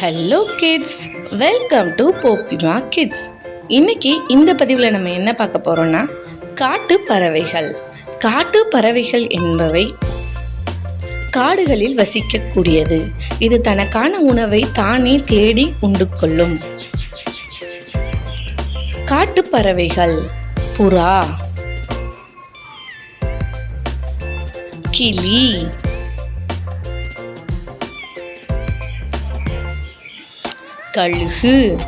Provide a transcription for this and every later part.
Hello kids welcome to போப்பிமா kids இன்னைக்கு இந்த பதிவில் நம்ம என்ன பார்க்க போகிறோம்னா காட்டு பறவைகள். காட்டு பறவைகள் என்பவை காடுகளில் வசிக்கக்கூடியது. இது தனக்கான உணவை தானே தேடி உண்டு கொள்ளும். காட்டு பறவைகள். புறா. கிளி. கழுகு.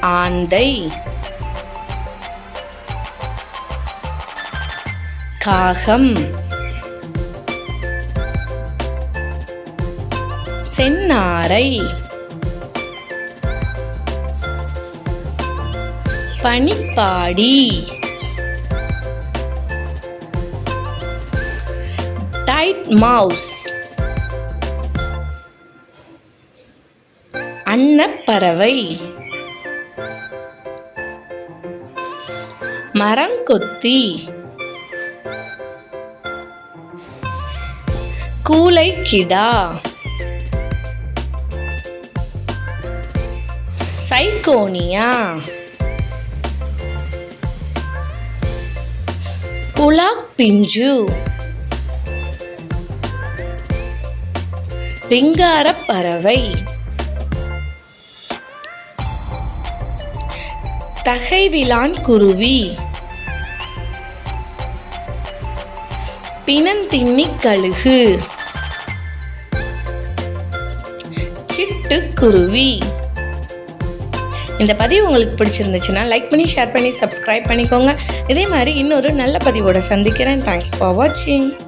ஆந்தை. காகம். சென்னாரை பனிப்பாடி. Titmouse. அன்னப்பறவை. மரங்கொத்தி. கூலைக்கிடா சைகோனியா புலாக் பிஞ்சு ரிங்காரப் தகைவிலான் குருவி. பிணந்தின்னி கழுகு. சிட்டுக்குருவி இந்த பதிவு உங்களுக்கு பிடிச்சிருந்துச்சுன்னா லைக் பண்ணி ஷேர் பண்ணி சப்ஸ்கிரைப் பண்ணிக்கோங்க. இதே மாதிரி இன்னொரு நல்ல பதிவோட சந்திக்கிறேன். தேங்க்ஸ் ஃபார் வாட்சிங்